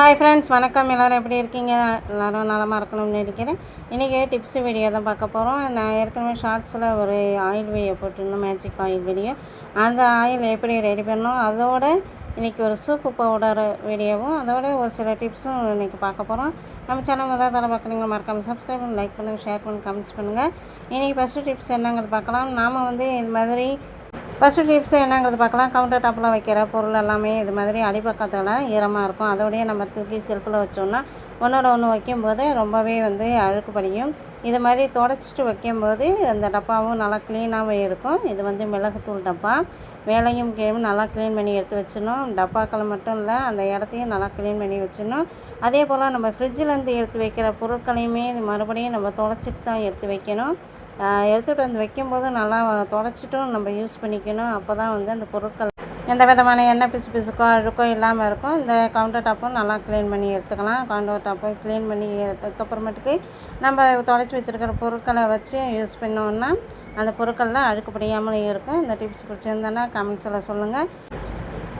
Hi friends வணக்கம். எல்லோரும் எப்படி இருக்கீங்க? எல்லோரும் நலமாக இருக்கணும்னு நினைக்கிறேன். இன்றைக்கி டிப்ஸ் வீடியோ தான் பார்க்க போகிறோம் நான் ஏற்கனவே ஷார்ட்ஸில் ஒரு ஆயில் வீடியோ போட்டிருந்தோம் மேஜிக் ஆயில் வீடியோ அந்த ஆயில் எப்படி ரெடி பண்ணோம் அதோட இன்றைக்கி ஒரு சூப்பு பவுடர் வீடியோவும் அதோட ஒரு சில டிப்ஸும் இன்றைக்கி பார்க்க போகிறோம் நம்ம சேனல் முதல் தர பார்க்குறீங்க மறக்காமல் சப்ஸ்கிரைப் பண்ணி லைக் பண்ணுங்கள் ஷேர் பண்ணி கமெண்ட்ஸ் பண்ணுங்கள் இன்றைக்கி ஃபஸ்ட்டு டிப்ஸ் என்னங்கிறது பார்க்கலாம். நாம் வந்து இது மாதிரி ஃபஸ்ட்டு டிப்ஸ் என்னங்கிறது பார்க்கலாம். கவுண்டர் டாப்பில் வைக்கிற பொருள் எல்லாமே இது மாதிரி அடிப்பக்கத்தில் ஈரமாக இருக்கும். அதோடய நம்ம தூக்கி செல்ஃபில் வச்சோம்னா ஒன்றோட ஒன்று வைக்கும்போது ரொம்பவே வந்து அழுக்கு படியும். இது மாதிரி தொடச்சிட்டு வைக்கும்போது அந்த டப்பாவும் நல்லா க்ளீனாகவே இருக்கும். இது வந்து மிளகுத்தூள் டப்பா. வேலையும் கீழும் நல்லா க்ளீன் பண்ணி எடுத்து வச்சிடணும். டப்பாக்கள் மட்டும் இல்லை அந்த இடத்தையும் நல்லா க்ளீன் பண்ணி வச்சிடணும். அதே போல் நம்ம ஃப்ரிட்ஜிலேருந்து எடுத்து வைக்கிற பொருட்களையுமே மறுபடியும் நம்ம தொடச்சிட்டு தான் எடுத்து வைக்கணும். எடுத்துகிட்டு வந்து வைக்கும்போது நல்லா தொடச்சிட்டும் நம்ம யூஸ் பண்ணிக்கணும். அப்போ தான் வந்து அந்த பொருட்கள் எந்த விதமான எண்ணெய் பிசு பிசுக்கோ அழுக்கோ இல்லாமல் இருக்கும். இந்த கவுண்டர் டாப்பும் நல்லா க்ளீன் பண்ணி எடுத்துக்கலாம். கவுண்டர் டாப்பை க்ளீன் பண்ணி எடுத்ததுக்கப்புறமேட்டுக்கு நம்ம தொலைச்சி வச்சுருக்கிற பொருட்களை வச்சு யூஸ் பண்ணோன்னா அந்த பொருட்கள்லாம் அழுக்குப்படியாமலும் இருக்கும். இந்த டிப்ஸ் பிடிச்சிருந்தேன்னா கமெண்ட்ஸில் சொல்லுங்கள்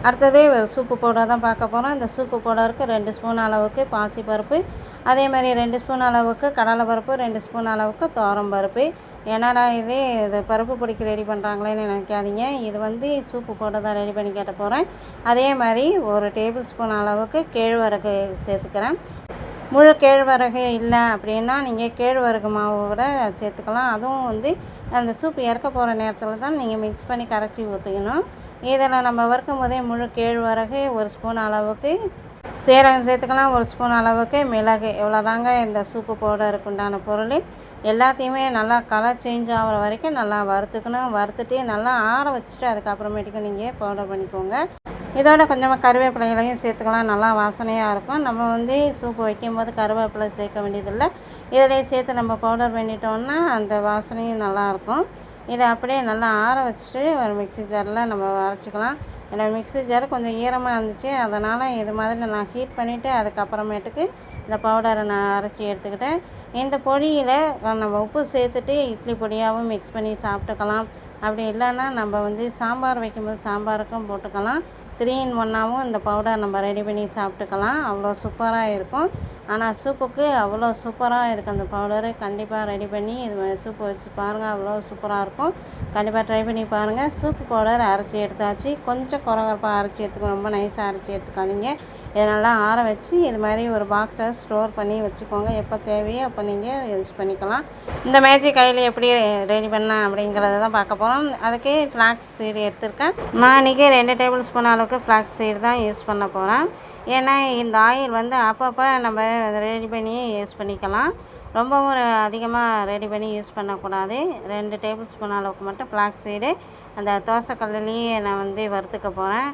அடுத்தது ஒரு சூப்பு பவுடர் தான் பார்க்க போகிறோம் இந்த சூப்பு பவுடருக்கு ரெண்டு ஸ்பூன் அளவுக்கு பாசி பருப்பு அதே மாதிரி ரெண்டு ஸ்பூன் அளவுக்கு கடலை பருப்பு ரெண்டு ஸ்பூன் அளவுக்கு தோரம் பருப்பு. என்னடா இது? இது பருப்பு பொடிக்கு ரெடி பண்ணுறாங்களேன்னு நினைக்காதீங்க. இது வந்து சூப்பு போட்டு தான் ரெடி பண்ணி கேட்ட போகிறேன் அதே மாதிரி ஒரு டேபிள் ஸ்பூன் அளவுக்கு கேழ்வரகு சேர்த்துக்கிறேன். முழு கேழ்வரகு இல்லை அப்படின்னா நீங்கள் கேழ்வரகு மாவு கூட சேர்த்துக்கலாம். அதுவும் வந்து அந்த சூப் இறக்க போகிற நேரத்தில் தான் நீங்கள் மிக்ஸ் பண்ணி கரைச்சி ஊற்றிக்கணும் இதில் நம்ம வறுக்கும் போதே முழு கேழ்வரகு ஒரு ஸ்பூன் அளவுக்கு சீரகம் சேர்த்துக்கலாம் ஒரு ஸ்பூன் அளவுக்கு மிளகு. இவ்வளோதாங்க இந்த சூப்பு பவுடருக்கு உண்டான பொருள். எல்லாத்தையுமே நல்லா கலர் சேஞ்ச் ஆகிற வரைக்கும் நல்லா வறுத்துக்கணும். வறுத்துட்டு நல்லா ஆற வச்சுட்டு அதுக்கப்புறமேட்டுக்கு நீங்கள் பவுடர் பண்ணிக்கோங்க. இதோட கொஞ்சமாக கருவேப்பிலைகளையும் சேர்த்துக்கலாம். நல்லா வாசனையாக இருக்கும். நம்ம வந்து சூப்பு வைக்கும்போது கருவேப்பிலை சேர்க்க வேண்டியதில்லை. இதிலே சேர்த்து நம்ம பவுடர் பண்ணிட்டோம்னா அந்த வாசனையும் நல்லாயிருக்கும் இதை அப்படியே நல்லா ஆற வச்சுட்டு ஒரு மிக்சி ஜாரில் நம்ம அரைச்சிக்கலாம். என்னோடய மிக்சி ஜார் கொஞ்சம் ஈரமாக இருந்துச்சு. அதனால் இது மாதிரி நான் ஹீட் பண்ணிவிட்டு அதுக்கப்புறமேட்டுக்கு இந்த பவுடரை நான் அரைச்சி எடுத்துக்கிட்டேன். இந்த பொடியில் நம்ம உப்பு சேர்த்துட்டு இட்லி பொடியாகவும் மிக்ஸ் பண்ணி சாப்பிட்டுக்கலாம். அப்படி இல்லைன்னா நம்ம வந்து சாம்பார் வைக்கும்போது சாம்பாருக்கும் போட்டுக்கலாம். த்ரீ இன் ஒன்னாகவும் இந்த பவுடர் நம்ம ரெடி பண்ணி சாப்பிட்டுக்கலாம். அவ்வளோ சூப்பராக இருக்கும். ஆனால் சூப்புக்கு அவ்வளோ சூப்பராக இருக்குது அந்த பவுடரு கண்டிப்பாக ரெடி பண்ணி இது சூப்பு வச்சு பாருங்கள் அவ்வளோ சூப்பராக இருக்கும். கண்டிப்பாக ட்ரை பண்ணி பாருங்கள் சூப்பு பவுடர் அரைச்சி எடுத்தாச்சு. கொஞ்சம் குறகுறப்பாக அரைச்சி எடுத்துக்கணும். ரொம்ப நைஸாக அரைச்சி எடுத்துக்காதீங்க. இதை நல்லா ஆற வச்சு இது மாதிரி ஒரு பாக்ஸில் ஸ்டோர் பண்ணி வச்சுக்கோங்க. எப்போ தேவையோ அப்போ நீங்கள் யூஸ் பண்ணிக்கலாம். இந்த மேஜிக் கையில் எப்படி ரெடி பண்ணேன் அப்படிங்கிறத தான் பார்க்க போகிறோம் அதுக்கு ஃப்ளாக்ஸ் சீடு எடுத்திருக்கேன். நான் இன்றைக்கி ரெண்டு டேபிள் ஸ்பூன் அளவுக்கு ஃப்ளாக்ஸ் சீடு தான் யூஸ் பண்ண போகிறேன் ஏன்னா இந்த ஆயில் வந்து அப்பப்போ நம்ம ரெடி பண்ணி யூஸ் பண்ணிக்கலாம். ரொம்பவும் அதிகமாக ரெடி பண்ணி யூஸ் பண்ணக்கூடாது. ரெண்டு டேபிள் ஸ்பூன் அளவுக்கு மட்டும் ஃப்ளாக்ஸ் சீடு அந்த தோசைக்கல்லையே நான் வந்து வறுத்துக்க போகிறேன்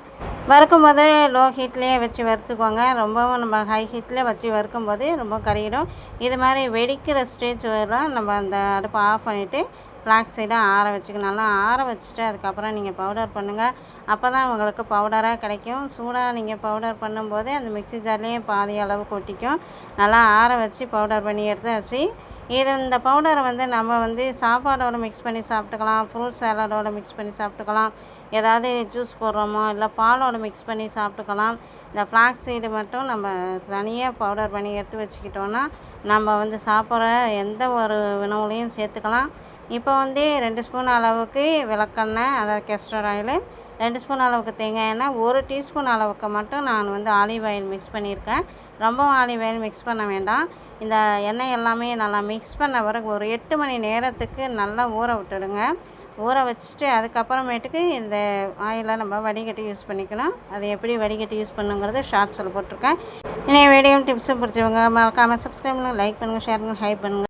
வறுக்கும் போது லோ ஹீட்லேயே வச்சு வறுத்துக்கோங்க. ரொம்பவும் நம்ம ஹை ஹீட்லேயே வச்சு வறுக்கும் போது ரொம்ப கறியிடும் இது மாதிரி வெடிக்கிற ஸ்டேஜ் வரலாம் நம்ம அந்த அடுப்பை ஆஃப் பண்ணிவிட்டு ஃப்ளாக்ஸ் சைடாக ஆற வச்சுக்கணும் நல்லா ஆற வச்சுட்டு அதுக்கப்புறம் நீங்கள் பவுடர் பண்ணுங்கள் அப்போ தான் உங்களுக்கு பவுடராக கிடைக்கும். சூடாக நீங்கள் பவுடர் பண்ணும்போது அந்த மிக்சி ஜார்லேயும் பாதி அளவு கொட்டிக்கும். நல்லா ஆற வச்சு பவுடர் பண்ணி எடுத்து வச்சு இது இந்த பவுடரை வந்து நம்ம வந்து சாப்பாடோடு மிக்ஸ் பண்ணி சாப்பிட்டுக்கலாம். ஃப்ரூட் சாலடோடு மிக்ஸ் பண்ணி சாப்பிட்டுக்கலாம். ஏதாவது ஜூஸ் போடுறோமோ இல்லை பாலோடு மிக்ஸ் பண்ணி சாப்பிட்டுக்கலாம். இந்த ஃப்ளாக்ஸ் சீடு மட்டும் நம்ம தனியாக பவுடர் பண்ணி எடுத்து வச்சுக்கிட்டோன்னா நம்ம வந்து சாப்பிட்ற எந்த ஒரு உணவுலையும் சேர்த்துக்கலாம். இப்போ வந்து ரெண்டு ஸ்பூன் அளவுக்கு விளக்கெண்ணெய் அதாவது கெஸ்டர் ஆயில் ரெண்டு ஸ்பூன் அளவுக்கு தேங்காய் எண்ணெய் ஒரு டீஸ்பூன் அளவுக்கு மட்டும் நான் வந்து ஆலிவ் ஆயில் மிக்ஸ் பண்ணியிருக்கேன். ரொம்ப ஆலிவ் ஆயில் மிக்ஸ் பண்ண வேண்டாம். இந்த எண்ணெய் எல்லாமே நல்லா மிக்ஸ் பண்ண பிறகு ஒரு எட்டு மணி நேரத்துக்கு நல்லா ஊற விட்டுடுங்க. ஊற வச்சுட்டு அதுக்கப்புறமேட்டுக்கு இந்த ஆயிலை நம்ம வடிகட்டி யூஸ் பண்ணிக்கணும். அது எப்படி வடிகட்டி யூஸ் பண்ணுங்கிறது ஷார்ட்ஸில் போட்டிருக்கேன். இனி வீடியோ டிப்ஸும் பிடிச்சவங்க மறக்காமல் சப்ஸ்கிரைப் பண்ணுங்கள் லைக் பண்ணுங்கள் ஷேர் பண்ணுங்கள் ஹைப் பண்ணுங்கள்